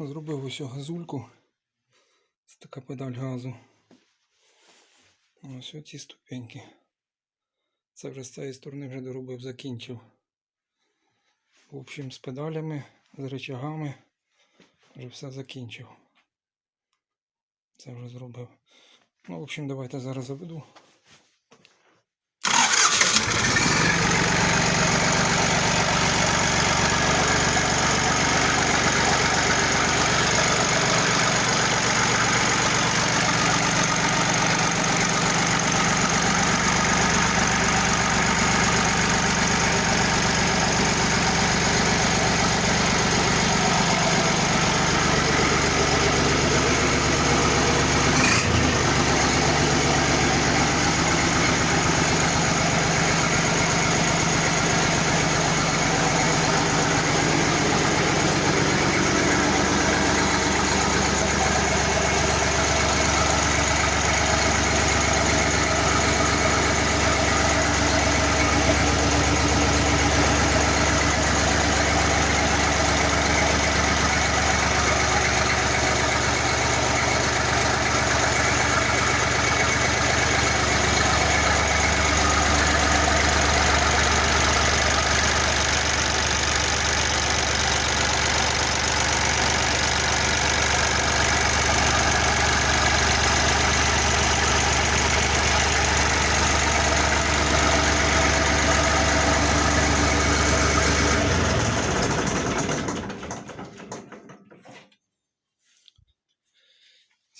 Зробив ось газульку. Це така педаль газу. Ось оці ступеньки. Це вже з цієї сторони вже доробив, закінчив. В общем, з педалями, з речагами вже все закінчив. Це вже зробив. Ну, в общем, давайте зараз заведу.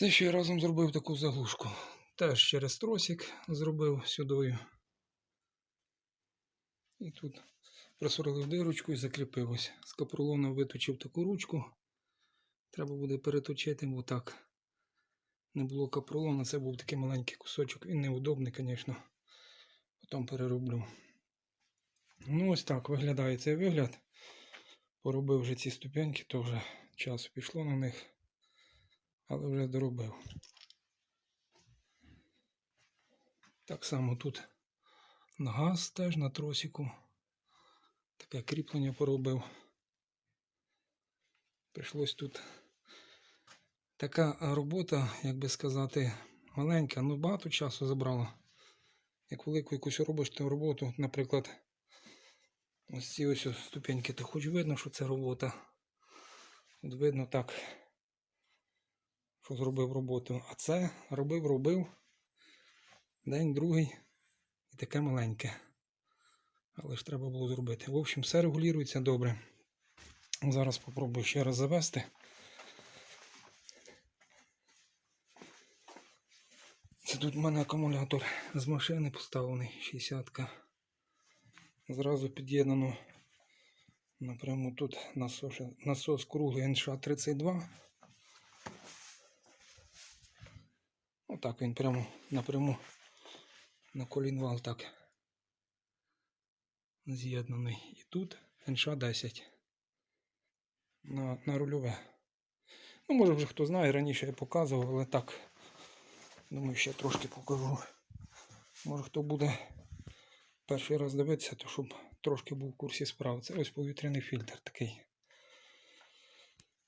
Це ще я разом зробив таку заглушку. Теж через тросик зробив сюдою. І тут просверлив дирочку і закріпив ось. З капролоном виточив таку ручку. Треба буде переточити, бо так не було капролона. Це був такий маленький кусочок. Він неудобний, звісно. Потім перероблю. Ну, ось так виглядає цей вигляд. Поробив вже ці ступеньки, то вже часу пішло на них але вже доробив. Так само тут на газ теж на тросику. Таке кріплення поробив. Прийшлось тут така робота, як би сказати, маленька, ну багато часу забрала. Як велику якусь робиш ти роботу, наприклад, ось ці ось ступеньки, то хоч видно, що це робота. От видно так що зробив роботу. А це робив, робив. День другий і таке маленьке. Але ж треба було зробити. В общем, все регулюється добре. Зараз спробую ще раз завести. Це тут в мене акумулятор з машини поставлений 60-ка. Зразу під'єднано напряму тут насос, насос круглий НШ-32. Отак він прямо напряму на колінвал так з'єднаний. І тут НШ-10 на, на рульове. Ну, може вже хто знає, раніше я показував, але так, думаю, ще трошки покажу. Може хто буде перший раз дивитися, то щоб трошки був в курсі справи. Це ось повітряний фільтр такий.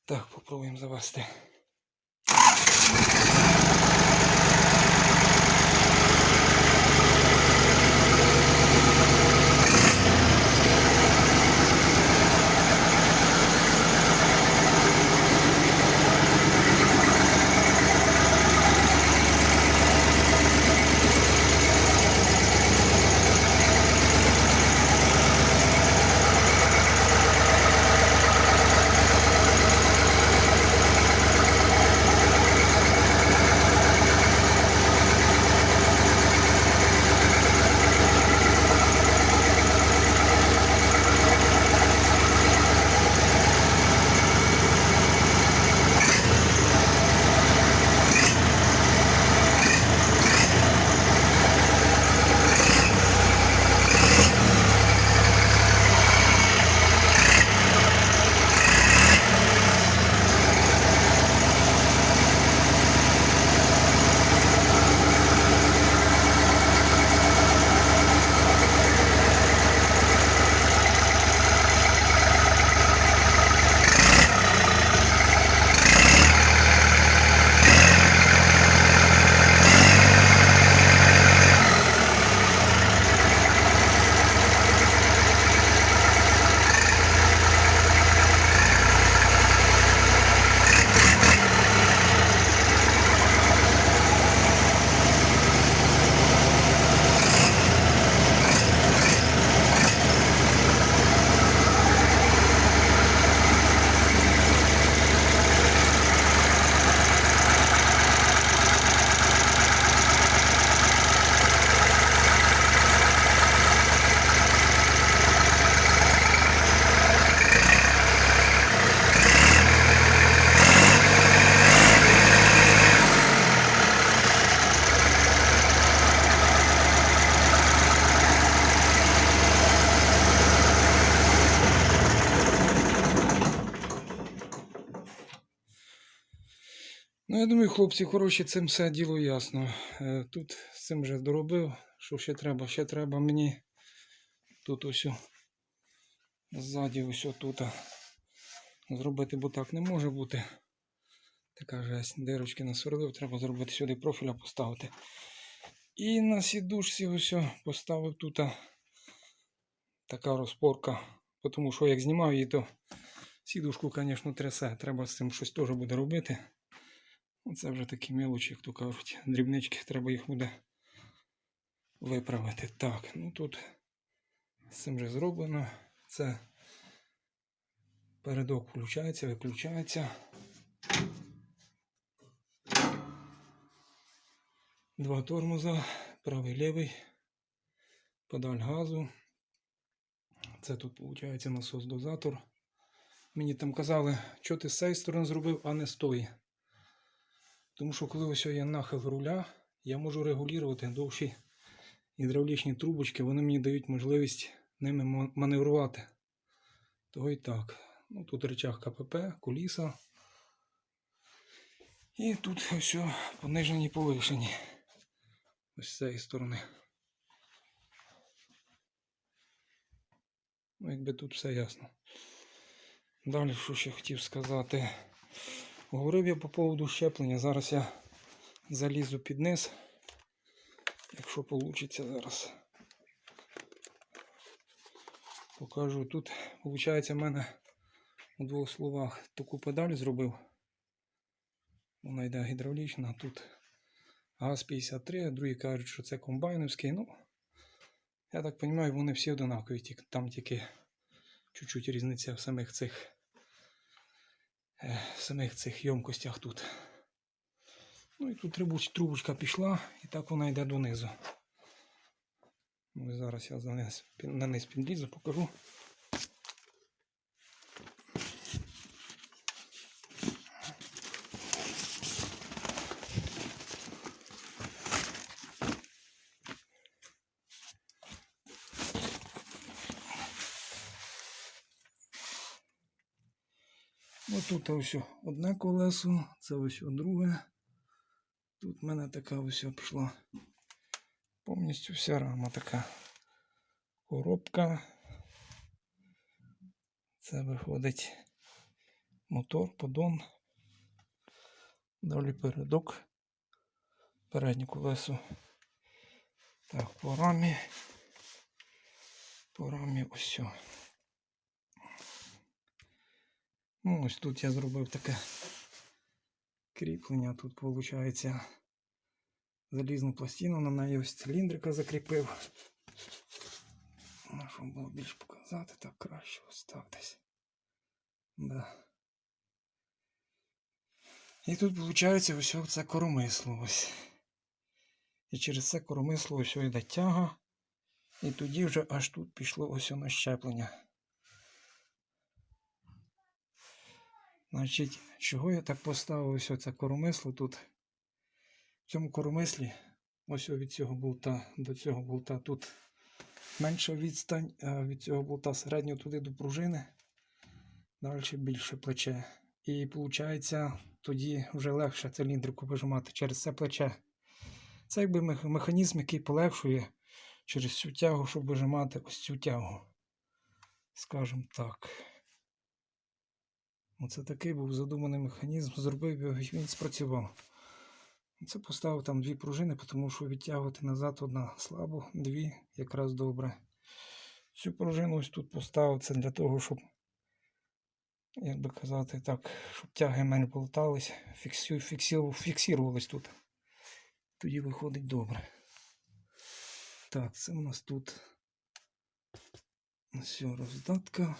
Так, попробуємо завести. Думаю, хлопці хороші, цим все діло ясно. Е, Тут з цим вже доробив. Що ще треба? Ще треба мені тут ось ззаді ось тут зробити, бо так не може бути. Така жесть. Дирочки насверлив, треба зробити сюди профіля поставити. І на сідушці ось поставив тут така розпорка. Тому що як знімав її, то сідушку, звісно, трясе. Треба з цим щось теж буде робити. Оце вже такі мелочі, як то кажуть, дрібнички, треба їх буде виправити. Так, ну тут з цим вже зроблено. Це передок включається, виключається. Два тормоза, правий лівий, педаль газу. Це тут виходить насос-дозатор. Мені там казали, що ти з цієї сторони зробив, а не з тої. Тому що коли ось є нахил руля, я можу регулювати довші гідравлічні трубочки, вони мені дають можливість ними маневрувати. Того і так. Ну, тут речах КПП, куліса. І тут о, понижені повишені. Ось з цієї сторони. Ну, якби тут все ясно. Далі, що ще хотів сказати. Говорив я по поводу щеплення. Зараз я залізу під низ. Якщо вийде зараз. Покажу. Тут, виходить, в мене у двох словах таку педаль зробив. Вона йде гідравлічна. Тут газ 53, другі кажуть, що це комбайновський. Ну, я так розумію, вони всі однакові, тільки- там тільки чуть-чуть різниця в самих цих в самих цих ємкостях тут. Ну і тут трубочка пішла, і так вона йде донизу. Ну, і зараз я на низ підлізу, покажу. Ось тут ось одне колесо, це ось друге. Тут в мене така ось пішла повністю вся рама така коробка. Це виходить мотор, подон. Далі передок. Переднє колесо. Так, по рамі. По рамі ось. Ну, ось тут я зробив таке кріплення. Тут виходить залізну пластину, на неї ось циліндрика закріпив. Ну, щоб було більш показати, так краще ось. Да. І тут виходить ось це коромисло ось. І через це коромисло ось йде тяга. І тоді вже аж тут пішло ось воно щеплення. Значить, чого я так поставив ось оце коромисло тут? В цьому коромислі, ось від цього болта до цього болта тут менша відстань, від цього болта середньо туди до пружини, далі більше плече. І виходить, тоді вже легше циліндрику вижимати через це плече. Це якби мех- механізм, який полегшує через цю тягу, щоб вижимати ось цю тягу. Скажімо так. Оце такий був задуманий механізм, зробив його і він спрацював. Це поставив там дві пружини, тому що відтягувати назад одна слабо, дві якраз добре. Цю пружину ось тут поставив це для того, щоб, як би казати так, щоб тяги фіксю, фіксів, фіксувались тут. Тоді виходить добре. Так, це у нас тут ось роздатка.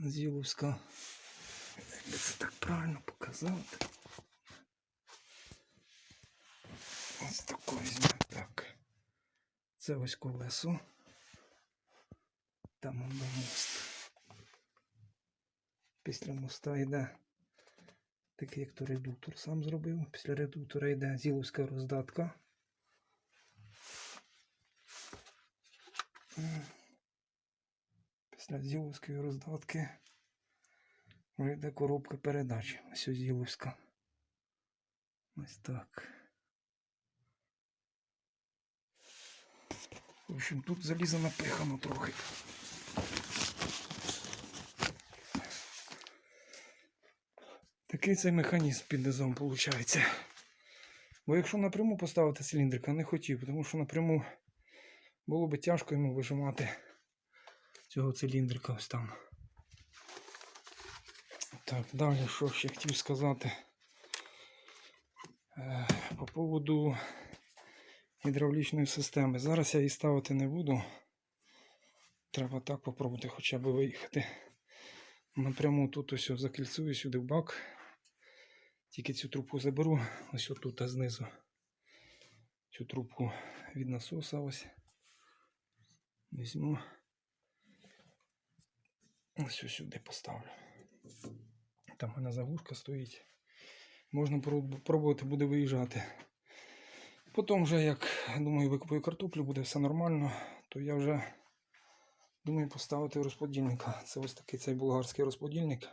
Зіловська. Як це так правильно показати? Ось таку візьмемо так. Це ось колесо. Там он мост. Після моста йде такий, як то редуктор сам зробив. Після редуктора йде зіловська роздатка. Після зіловської роздатки Вже йде коробка передач. Ось Зіловська. Ось так. В общем, тут залізо напихано трохи. Такий цей механізм під низом виходить. Бо якщо напряму поставити циліндрика, не хотів, тому що напряму було би тяжко йому вижимати цього циліндрика ось там. Так, далі що ще хотів сказати. Е, По поводу гідравлічної системи. Зараз я її ставити не буду. Треба так попробувати хоча б виїхати. Напряму тут ось закільцюю сюди в бак. Тільки цю трубку заберу, ось отут знизу. Цю трубку від насоса ось. Візьму. Ось сюди поставлю. Там в мене заглушка стоїть. Можна пробувати буде виїжджати. Потім вже, як думаю, викупую картоплю, буде все нормально, то я вже думаю поставити розподільника. Це ось такий цей болгарський розподільник.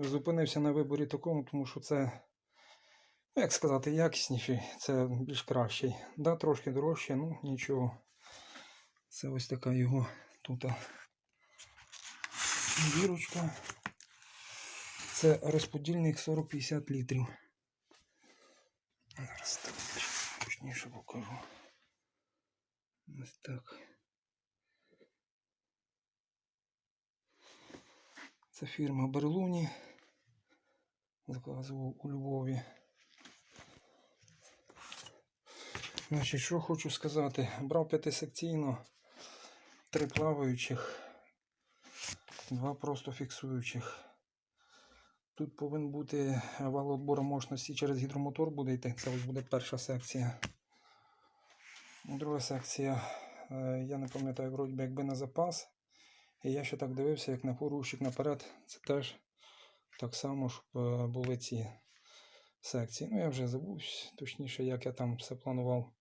Зупинився на виборі такому, тому що це, ну, як сказати, якісніший, це більш кращий. Да, трошки дорожче, ну нічого. Це ось така його тут а, бірочка. Це розподільник 40-50 літрів. Зараз так точніше покажу. Ось так. Це фірма Берлуні. Заказував у Львові. Значить, що хочу сказати. Брав п'ятисекційно, три плаваючих, два просто фіксуючих. Тут повинен бути вал отбору мощності через гідромотор буде йти. Це ось буде перша секція. Друга секція, е, я не пам'ятаю, вроді би якби на запас. І я ще так дивився, як на порушик наперед. Це теж так само, щоб е, були ці секції. Ну, я вже забув, точніше, як я там все планував.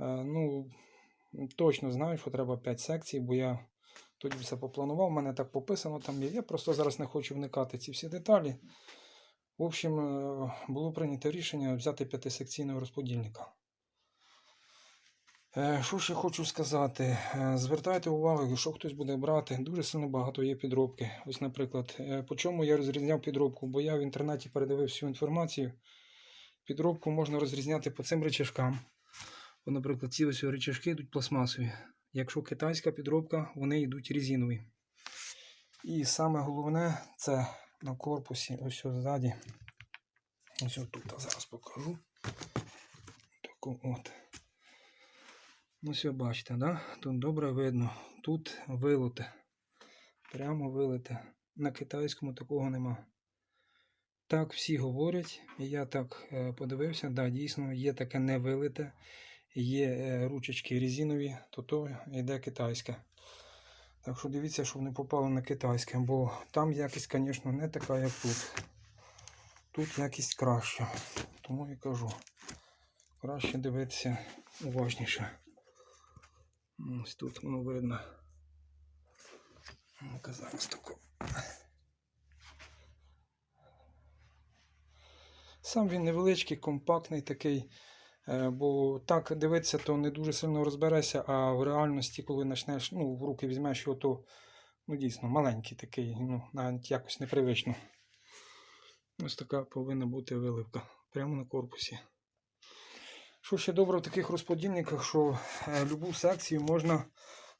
Е, Ну, точно знаю, що треба 5 секцій, бо я тоді все попланував. У мене так пописано там є. Я просто зараз не хочу вникати ці всі деталі. В общем, е, було прийнято рішення взяти п'ятисекційного розподільника. Е, Що ще хочу сказати? Е, Звертайте увагу, якщо хтось буде брати, дуже сильно багато є підробки. Ось, наприклад, по чому я розрізняв підробку, бо я в інтернеті передивив всю інформацію. Підробку можна розрізняти по цим речашкам. Наприклад, ці ось речашки йдуть пластмасові. Якщо китайська підробка, вони йдуть резинові. І саме головне це на корпусі, ось ось ззаді. Ось тут зараз покажу. Таку от. Ну, все бачите, да? Тут добре видно. Тут вилите. Прямо вилите. На китайському такого нема. Так всі говорять. І я так е, подивився, да, дійсно є таке не вилите. Є е, ручечки резинові, то то йде китайське. Так що дивіться, щоб не попало на китайське, бо там якість, звісно, не така, як тут. Тут якість краща. Тому і кажу. Краще дивитися уважніше. Ось тут воно видно. Зараз тако. Сам він невеличкий, компактний такий. Е, Бо так дивитися, то не дуже сильно розберешся, а в реальності, коли почнеш, ну, в руки візьмеш його, то ну, дійсно маленький такий, ну, навіть якось непривично. Ось така повинна бути виливка прямо на корпусі. Що ще добре в таких розподільниках, що е, любу секцію можна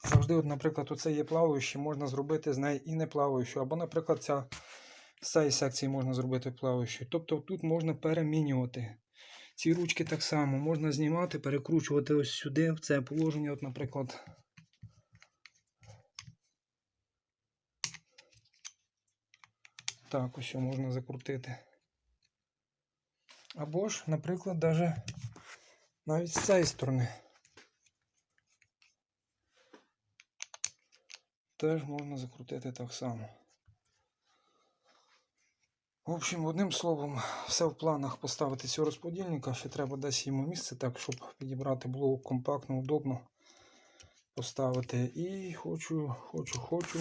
завжди, от, наприклад, оце є плаваюче, можна зробити з неї і не плаваючу. Або, наприклад, ця, з цієї секції можна зробити плаваючу. Тобто тут можна перемінювати. Ці ручки так само можна знімати, перекручувати ось сюди, в це положення, от, наприклад. Так, ось можна закрутити. Або ж, наприклад, даже навіть з цієї сторони. Теж можна закрутити так само. В общем, одним словом, все в планах поставити цього розподільника. Ще треба десь йому місце так, щоб підібрати було компактно, удобно поставити. І хочу, хочу, хочу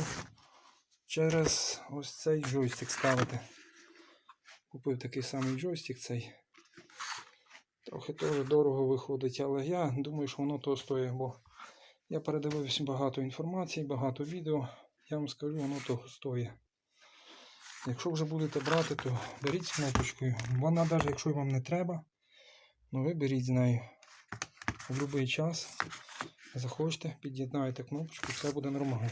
через ось цей джойстик ставити. Купив такий самий джойстик цей. Трохи теж дорого виходить, але я думаю, що воно того стоїть, бо я передивився багато інформації, багато відео. Я вам скажу, воно того стоїть. Якщо вже будете брати, то беріть з кнопочкою. Вона навіть якщо вам не треба, ну ви беріть з нею. В будь-який час захочете, під'єднаєте кнопочку, все буде нормально.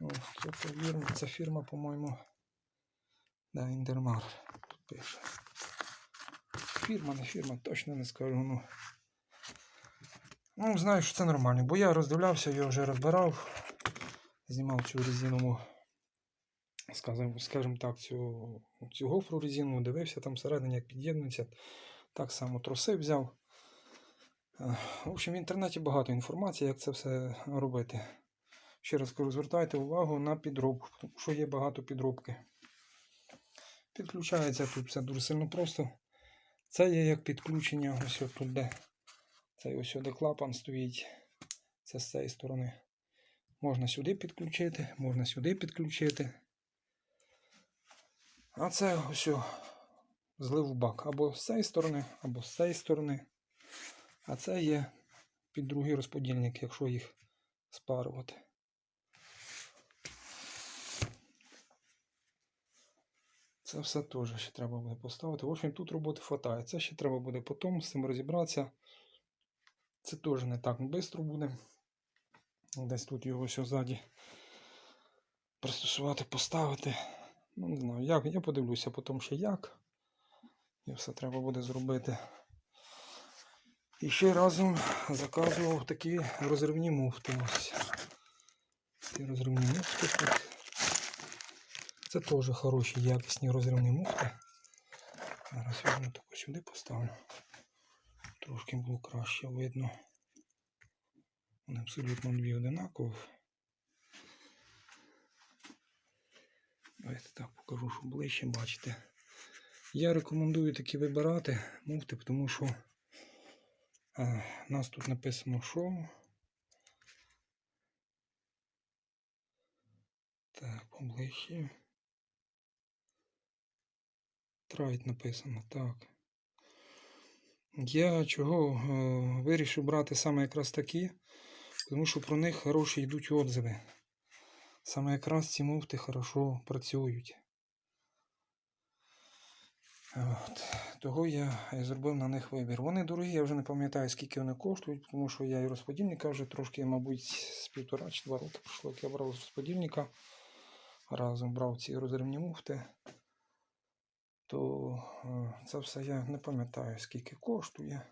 О, це повірно, ця фірма, по-моєму. Да, Індермар. Тут пише. Фірма, не фірма, точно не скажу. Ну, ну знаю, що це нормально, бо я роздивлявся, я вже розбирав, знімав цю резинову, скажімо, так, цю, цю гофру резинову, дивився там всередині, як під'єднується. Так само троси взяв. Е, В общем, в інтернеті багато інформації, як це все робити. Ще раз кажу, звертайте увагу на підробку, тому що є багато підробки. Підключається тут все дуже сильно просто. Це є як підключення ось тут де. Це ось де клапан стоїть. Це з цієї сторони. Можна сюди підключити, можна сюди підключити. А це ось злив в бак. Або з цієї сторони, або з цієї сторони. А це є під другий розподільник, якщо їх спарувати. Це все теж ще треба буде поставити. В общем, тут роботи хватає. Це ще треба буде потім з цим розібратися. Це теж не так швидко буде. Десь тут його все ззаді пристосувати, поставити. Ну, не знаю, як. Я подивлюся потім ще як. І все треба буде зробити. І ще разом заказував такі розривні муфти. Ось. Розривні муфти тут. Це теж хороші якісні розривні муфти. Зараз я таку сюди поставлю. Трошки було краще видно. Вони абсолютно дві одинакові. Давайте так покажу, щоб ближче бачите. Я рекомендую такі вибирати муфти, тому що е, у нас тут написано що. Так, поближче. Трайт написано, так. Я чого е, вирішив брати саме якраз такі, тому що про них хороші йдуть отзиви. Саме якраз ці муфти хорошо працюють. От. Того я і зробив на них вибір. Вони дорогі, я вже не пам'ятаю, скільки вони коштують, тому що я і розподільника вже трошки, мабуть, з півтора чи два роки пройшло, як я брав з розподільника. Разом брав ці розривні муфти. То е, це все я не пам'ятаю, скільки коштує.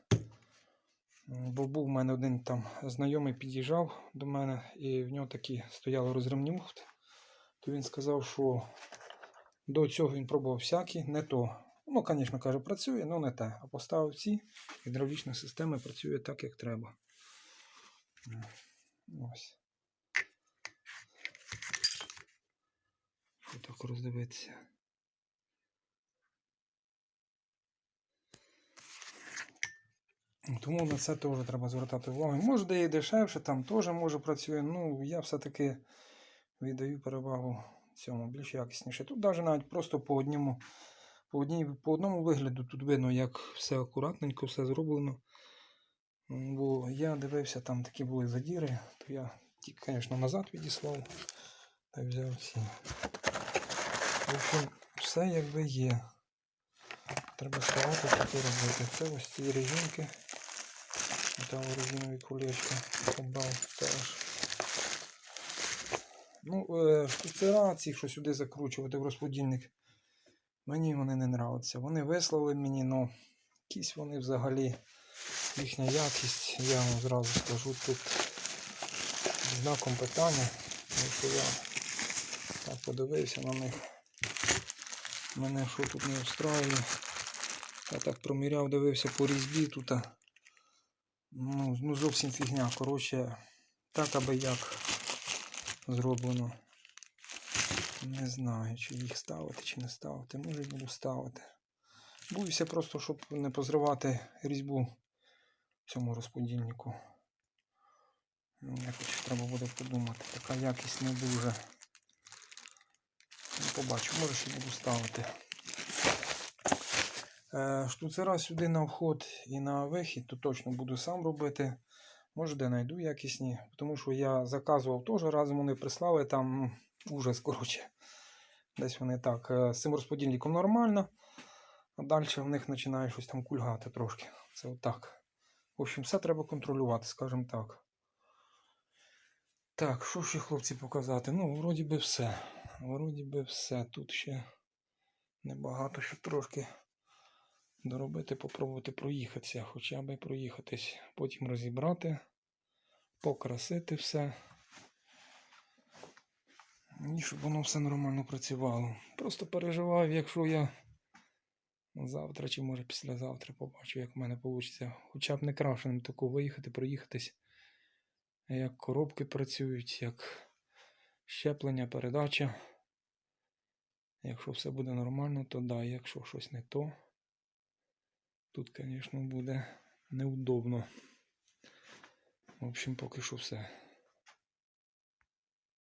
Бо був у мене один там знайомий під'їжджав до мене, і в нього такі стояли розривні муфти. То він сказав, що до цього він пробував всякі, не то. Ну, звісно, каже, працює, але не те. А поставив ці, гідравлічна система працює так, як треба. Ось. Що так роздивитися? Тому на це теж треба звертати увагу. Може, де і дешевше, там теж може працює. Ну, я все-таки віддаю перевагу цьому більш якісніше. Тут навіть навіть просто по одному, по, одній, по одному вигляду тут видно, як все акуратненько, все зроблено. Бо я дивився, там такі були задіри, то я тільки, звісно, назад відіслав та взяв ці. В общем, все якби є. Треба ставати таке робити. Це ось ці резинки. Там резинові колечки побрав теж. Ну, штуцера ці, що сюди закручувати в розподільник, мені вони не нравляться. Вони вислали мені, ну, якісь вони взагалі, їхня якість, я вам зразу скажу тут знаком питання, тому що я так подивився на них. Мене що тут не устраює. Я так проміряв, дивився по різьбі тут. Ну, ну зовсім фігня. Коротше, так аби як зроблено. Не знаю, чи їх ставити, чи не ставити. Може буду ставити. Боюся просто, щоб не позривати різьбу в цьому розподільнику. Ну, Якось треба буде подумати. Така якість не дуже. Ну, Побачу, може ще буду ставити. Е, штуцера сюди на вход і на вихід, то точно буду сам робити. Може, де знайду якісні, тому що я заказував теж разом вони прислали там ужас, коротше. Десь вони так. е, З цим розподільником нормально, а далі в них починає щось там кульгати трошки. Це отак. В общем, все треба контролювати, скажімо так. Так, що ще хлопці показати? Ну, вроді би все. Вроді би все. Тут ще небагато, ще трошки доробити, попробувати проїхатися, хоча б проїхатись, потім розібрати, покрасити все. І щоб воно все нормально працювало. Просто переживаю, якщо я завтра чи може післязавтра побачу, як в мене вийде. Хоча б не крашеним тако виїхати, проїхатись, як коробки працюють, як щеплення, передача. Якщо все буде нормально, то да, якщо щось не то. Тут, звісно, буде неудобно. В общем, поки що все.